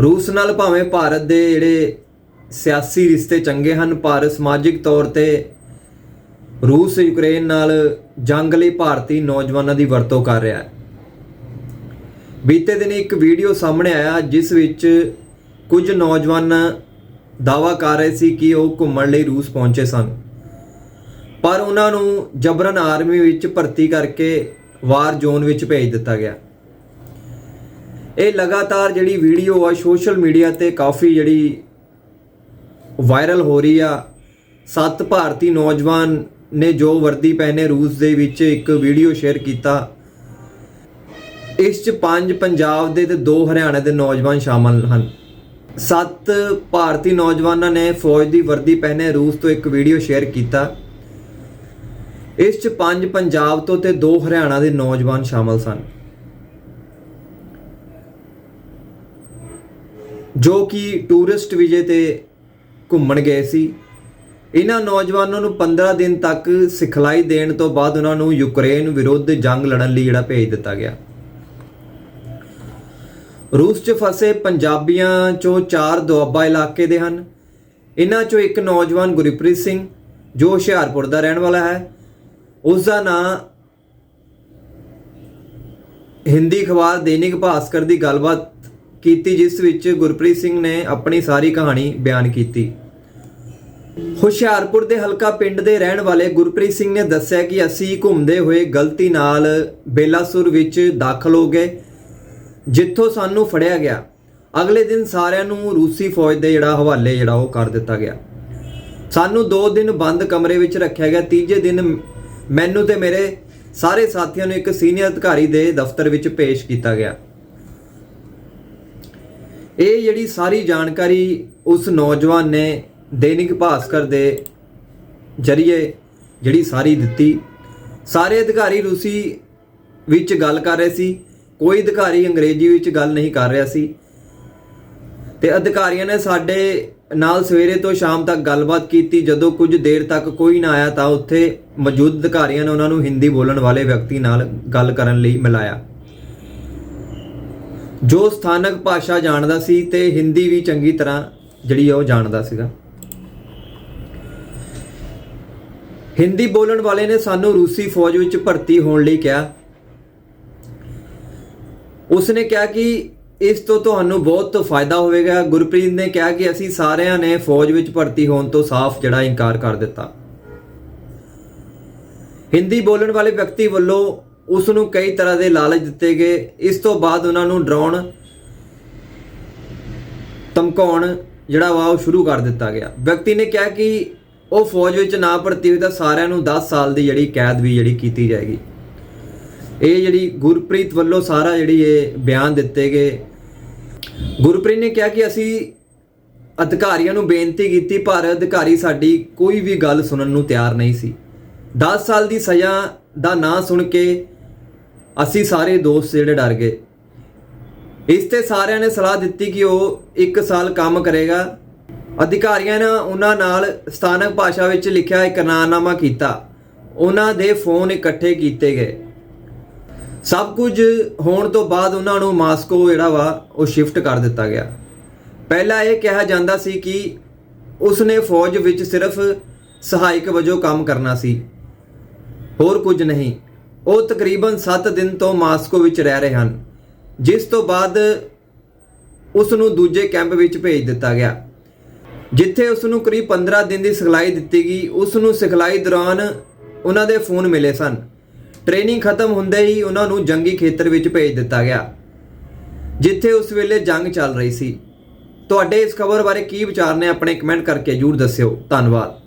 ਰੂਸ ਨਾਲ ਭਾਵੇਂ ਭਾਰਤ ਦੇ ਜਿਹੜੇ ਸਿਆਸੀ ਰਿਸ਼ਤੇ ਚੰਗੇ ਹਨ, ਪਰ ਸਮਾਜਿਕ ਤੌਰ ਤੇ ਰੂਸ ਯੂਕਰੇਨ ਨਾਲ ਜੰਗ ਲਈ ਭਾਰਤੀ ਨੌਜਵਾਨਾਂ ਦੀ ਵਰਤੋਂ ਕਰ ਰਿਹਾ ਹੈ। ਬੀਤੇ ਦਿਨ ਇੱਕ ਵੀਡੀਓ ਸਾਹਮਣੇ ਆਇਆ, ਜਿਸ ਵਿੱਚ ਕੁਝ ਨੌਜਵਾਨ ਦਾਵਾ ਕਰ ਰਹੇ ਸੀ ਕਿ ਉਹ ਘੁੰਮਣ ਲਈ ਰੂਸ ਪਹੁੰਚੇ ਸਨ। ਪਰ ਉਹਨਾਂ ਨੂੰ ਜਬਰਨ ਆਰਮੀ ਵਿੱਚ ਭਰਤੀ ਕਰਕੇ ਵਾਰ ਜ਼ੋਨ ਵਿੱਚ ਭੇਜ ਦਿੱਤਾ ਗਿਆ। ਇਹ ਲਗਾਤਾਰ ਜਿਹੜੀ ਵੀਡੀਓ ਆ, ਸੋਸ਼ਲ ਮੀਡੀਆ ਤੇ ਕਾਫੀ ਜਿਹੜੀ ਵਾਇਰਲ ਹੋ ਰਹੀ ਆ। ਸੱਤ ਭਾਰਤੀ ਨੌਜਵਾਨ ਨੇ ਜੋ ਵਰਦੀ ਪਹਿਨੇ ਰੂਸ ਦੇ ਵਿੱਚ ਇੱਕ ਵੀਡੀਓ ਸ਼ੇਅਰ ਕੀਤਾ। ਇਸ 'ਚ ਪੰਜ ਪੰਜਾਬ ਦੇ ਤੇ ਦੋ ਹਰਿਆਣਾ ਦੇ ਨੌਜਵਾਨ ਸ਼ਾਮਲ ਹਨ। ਸੱਤ ਭਾਰਤੀ ਨੌਜਵਾਨਾਂ ਨੇ ਫੌਜ ਦੀ ਵਰਦੀ ਪਹਿਨੇ ਰੂਸ ਤੋਂ ਇੱਕ ਵੀਡੀਓ ਸ਼ੇਅਰ ਕੀਤਾ। ਇਸ 'ਚ ਪੰਜ ਪੰਜਾਬ ਤੋਂ ਤੇ ਦੋ ਹਰਿਆਣਾ ਦੇ ਨੌਜਵਾਨ ਸ਼ਾਮਲ ਸਨ। ਜੋ ਕਿ ਟੂਰਿਸਟ ਵੀਜ਼ੇ ਤੇ ਘੁੰਮਣ ਗਏ ਸੀ। ਇਹਨਾਂ ਨੌਜਵਾਨਾਂ ਨੂੰ 15 ਦਿਨ ਤੱਕ ਸਿਖਲਾਈ ਦੇਣ ਤੋਂ ਬਾਅਦ ਉਹਨਾਂ ਨੂੰ ਯੂਕਰੇਨ ਵਿਰੁੱਧ ਜੰਗ ਲੜਨ ਲਈ ਜਿਹੜਾ ਭੇਜ ਦਿੱਤਾ ਗਿਆ। ਰੂਸ 'ਚ ਫਸੇ ਪੰਜਾਬੀਆਂ 'ਚੋਂ ਚਾਰ ਦੁਆਬਾ ਇਲਾਕੇ ਦੇ ਹਨ। ਇਹਨਾਂ 'ਚੋਂ ਇੱਕ ਨੌਜਵਾਨ ਗੁਰਪ੍ਰੀਤ ਸਿੰਘ, ਜੋ ਹੁਸ਼ਿਆਰਪੁਰ ਦਾ ਰਹਿਣ ਵਾਲਾ ਹੈ। ਉਸ ਦਾ ਨਾਂ ਹਿੰਦੀ ਅਖਬਾਰ ਦੈਨਿਕ ਭਾਸਕਰ ਦੀ ਗੱਲਬਾਤ ਕੀਤੀ, ਜਿਸ ਵਿੱਚ ਗੁਰਪ੍ਰੀਤ ਸਿੰਘ ਨੇ ਆਪਣੀ ਸਾਰੀ ਕਹਾਣੀ ਬਿਆਨ ਕੀਤੀ। ਹੁਸ਼ਿਆਰਪੁਰ ਦੇ ਹਲਕਾ ਪਿੰਡ ਦੇ ਰਹਿਣ ਵਾਲੇ ਗੁਰਪ੍ਰੀਤ ਸਿੰਘ ਨੇ ਦੱਸਿਆ ਕਿ ਅਸੀਂ ਘੁੰਮਦੇ ਹੋਏ ਗਲਤੀ ਨਾਲ ਬੇਲਾਸੁਰ ਵਿੱਚ ਦਾਖਲ ਹੋ ਗਏ, ਜਿੱਥੋਂ ਸਾਨੂੰ ਫੜਿਆ ਗਿਆ। ਅਗਲੇ ਦਿਨ ਸਾਰਿਆਂ ਨੂੰ ਰੂਸੀ ਫੌਜ ਦੇ ਜਿਹੜਾ ਹਵਾਲੇ ਜਿਹੜਾ ਉਹ ਕਰ ਦਿੱਤਾ ਗਿਆ। ਸਾਨੂੰ 2 ਦਿਨ ਬੰਦ ਕਮਰੇ ਵਿੱਚ ਰੱਖਿਆ ਗਿਆ। ਤੀਜੇ ਦਿਨ ਮੈਨੂੰ ਤੇ ਮੇਰੇ ਸਾਰੇ ਸਾਥੀਆਂ ਨੂੰ ਇੱਕ ਸੀਨੀਅਰ ਅਧਿਕਾਰੀ ਦੇ ਦਫ਼ਤਰ ਵਿੱਚ ਪੇਸ਼ ਕੀਤਾ ਗਿਆ। ਇਹ ਜਿਹੜੀ ਸਾਰੀ ਜਾਣਕਾਰੀ ਉਸ ਨੌਜਵਾਨ ਨੇ ਦੈਨਿਕ ਭਾਸਕਰ ਦੇ ਜਰੀਏ ਜਿਹੜੀ ਸਾਰੀ ਦਿੱਤੀ। ਸਾਰੇ ਅਧਿਕਾਰੀ ਰੂਸੀ ਵਿੱਚ ਗੱਲ ਕਰ ਰਹੇ ਸੀ। ਕੋਈ ਅਧਿਕਾਰੀ ਅੰਗਰੇਜ਼ੀ ਵਿੱਚ ਗੱਲ ਨਹੀਂ ਕਰ ਰਿਹਾ ਸੀ। ਤੇ ਅਧਿਕਾਰੀਆਂ ਨੇ ਸਾਡੇ ਨਾਲ ਸਵੇਰੇ ਤੋਂ ਸ਼ਾਮ ਤੱਕ ਗੱਲਬਾਤ ਕੀਤੀ। ਜਦੋਂ ਕੁਝ ਦੇਰ ਤੱਕ ਕੋਈ ਨਾ ਆਇਆ ਤਾਂ ਉੱਥੇ ਮੌਜੂਦ ਅਧਿਕਾਰੀਆਂ ਨੇ ਉਹਨਾਂ ਨੂੰ ਹਿੰਦੀ ਬੋਲਣ ਵਾਲੇ ਵਿਅਕਤੀ ਨਾਲ ਗੱਲ ਕਰਨ ਲਈ ਮਿਲਾਇਆ। ਜੋ ਸਥਾਨਕ ਭਾਸ਼ਾ ਜਾਣਦਾ ਸੀ ਤੇ ਹਿੰਦੀ ਵੀ ਚੰਗੀ ਤਰ੍ਹਾਂ ਜਿਹੜੀ ਉਹ ਜਾਣਦਾ ਸੀਗਾ। ਹਿੰਦੀ ਬੋਲਣ ਵਾਲੇ ਨੇ ਸਾਨੂੰ ਰੂਸੀ ਫੌਜ ਵਿੱਚ ਭਰਤੀ ਹੋਣ ਲਈ ਕਿਹਾ। ਉਸਨੇ ਕਿਹਾ ਕਿ ਇਸ ਤੋਂ ਤੁਹਾਨੂੰ ਬਹੁਤ ਫਾਇਦਾ ਹੋਵੇਗਾ। ਗੁਰਪ੍ਰੀਤ ਨੇ ਕਿਹਾ ਕਿ ਅਸੀਂ ਸਾਰਿਆਂ ਨੇ ਫੌਜ ਵਿੱਚ ਭਰਤੀ ਹੋਣ ਤੋਂ ਸਾਫ਼ ਜਿਹੜਾ ਇਨਕਾਰ ਕਰ ਦਿੱਤਾ। ਹਿੰਦੀ ਬੋਲਣ ਵਾਲੇ ਵਿਅਕਤੀ ਵੱਲੋਂ ਉਸ ਨੂੰ ਕਈ ਤਰ੍ਹਾਂ ਦੇ ਲਾਲਚ ਦਿੱਤੇ ਗਏ। ਇਸ ਤੋਂ ਬਾਅਦ ਉਹਨਾਂ ਨੂੰ ਡਰਾਉਣ, ਧਮਕਾਉਣ ਜਿਹੜਾ ਵਾ ਉਹ ਸ਼ੁਰੂ ਕਰ ਦਿੱਤਾ ਗਿਆ। ਵਿਅਕਤੀ ਨੇ ਕਿਹਾ ਕਿ ਉਹ ਫੌਜ ਵਿੱਚ ਨਾ ਭਰਤੀ ਹੋਈ ਤਾਂ ਸਾਰਿਆਂ ਨੂੰ 10 ਸਾਲ ਦੀ ਜਿਹੜੀ ਕੈਦ ਵੀ ਜਿਹੜੀ ਕੀਤੀ ਜਾਏਗੀ। ਇਹ ਜਿਹੜੀ ਗੁਰਪ੍ਰੀਤ ਵੱਲੋਂ ਸਾਰਾ ਜਿਹੜੀ ਇਹ ਬਿਆਨ ਦਿੱਤੇ ਗਏ। ਗੁਰਪ੍ਰੀਤ ਨੇ ਕਿਹਾ ਕਿ ਅਸੀਂ ਅਧਿਕਾਰੀਆਂ ਨੂੰ ਬੇਨਤੀ ਕੀਤੀ, ਪਰ ਅਧਿਕਾਰੀ ਸਾਡੀ ਕੋਈ ਵੀ ਗੱਲ ਸੁਣਨ ਨੂੰ ਤਿਆਰ ਨਹੀਂ ਸੀ। 10 ਸਾਲ ਦੀ ਸਜ਼ਾ ਦਾ ਨਾਂ ਸੁਣ ਕੇ ਅਸੀਂ ਸਾਰੇ ਦੋਸਤ ਜਿਹੜੇ ਡਰ ਗਏ। ਇਸ ਤੇ ਸਾਰਿਆਂ ਨੇ ਸਲਾਹ ਦਿੱਤੀ ਕਿ ਉਹ 1 ਸਾਲ ਕੰਮ ਕਰੇਗਾ। ਅਧਿਕਾਰੀਆਂ ਨੇ ਉਹਨਾਂ ਨਾਲ ਸਥਾਨਕ ਭਾਸ਼ਾ ਵਿੱਚ ਲਿਖਿਆ ਇਕਰਾਰਨਾਮਾ ਕੀਤਾ। ਉਹਨਾਂ ਦੇ ਫੋਨ ਇਕੱਠੇ ਕੀਤੇ ਗਏ। ਸਭ ਕੁਝ ਹੋਣ ਤੋਂ ਬਾਅਦ ਉਹਨਾਂ ਨੂੰ ਮਾਸਕੋ ਜਿਹੜਾ ਵਾ, ਉਹ ਸ਼ਿਫਟ ਕਰ ਦਿੱਤਾ ਗਿਆ। ਪਹਿਲਾਂ ਇਹ ਕਿਹਾ ਜਾਂਦਾ ਸੀ ਕਿ ਉਸਨੇ ਫੌਜ ਵਿੱਚ ਸਿਰਫ ਸਹਾਇਕ ਵਜੋਂ ਕੰਮ ਕਰਨਾ ਸੀ। ਹੋਰ ਕੁਝ ਨਹੀਂ। ਉਹ ਤਕਰੀਬਨ 7 ਦਿਨ ਤੋਂ ਮਾਸਕੋ ਵਿੱਚ ਰਹਿ ਰਹੇ ਹਨ, ਜਿਸ ਤੋਂ ਬਾਅਦ ਉਸ ਨੂੰ ਦੂਜੇ ਕੈਂਪ ਵਿੱਚ ਭੇਜ ਦਿੱਤਾ ਗਿਆ। ਜਿੱਥੇ ਉਸ ਨੂੰ ਕਰੀਬ 15 ਦਿਨ ਦੀ ਸਿਖਲਾਈ ਦਿੱਤੀ ਗਈ ਉਸ ਨੂੰ ਸਿਖਲਾਈ ਦੌਰਾਨ ਉਹਨਾਂ ਦੇ ਫੋਨ ਮਿਲੇ ਸਨ। ਟ੍ਰੇਨਿੰਗ ਖਤਮ ਹੁੰਦੇ ਹੀ ਉਹਨਾਂ ਨੂੰ ਜੰਗੀ ਖੇਤਰ ਵਿੱਚ ਭੇਜ ਦਿੱਤਾ ਗਿਆ, ਜਿੱਥੇ ਉਸ ਵੇਲੇ ਜੰਗ ਚੱਲ ਰਹੀ ਸੀ। ਤੁਹਾਡੇ ਇਸ ਖਬਰ ਬਾਰੇ ਕੀ ਵਿਚਾਰ ਨੇ, ਆਪਣੇ ਕਮੈਂਟ ਕਰਕੇ ਜਰੂਰ ਦੱਸਿਓ। ਧੰਨਵਾਦ।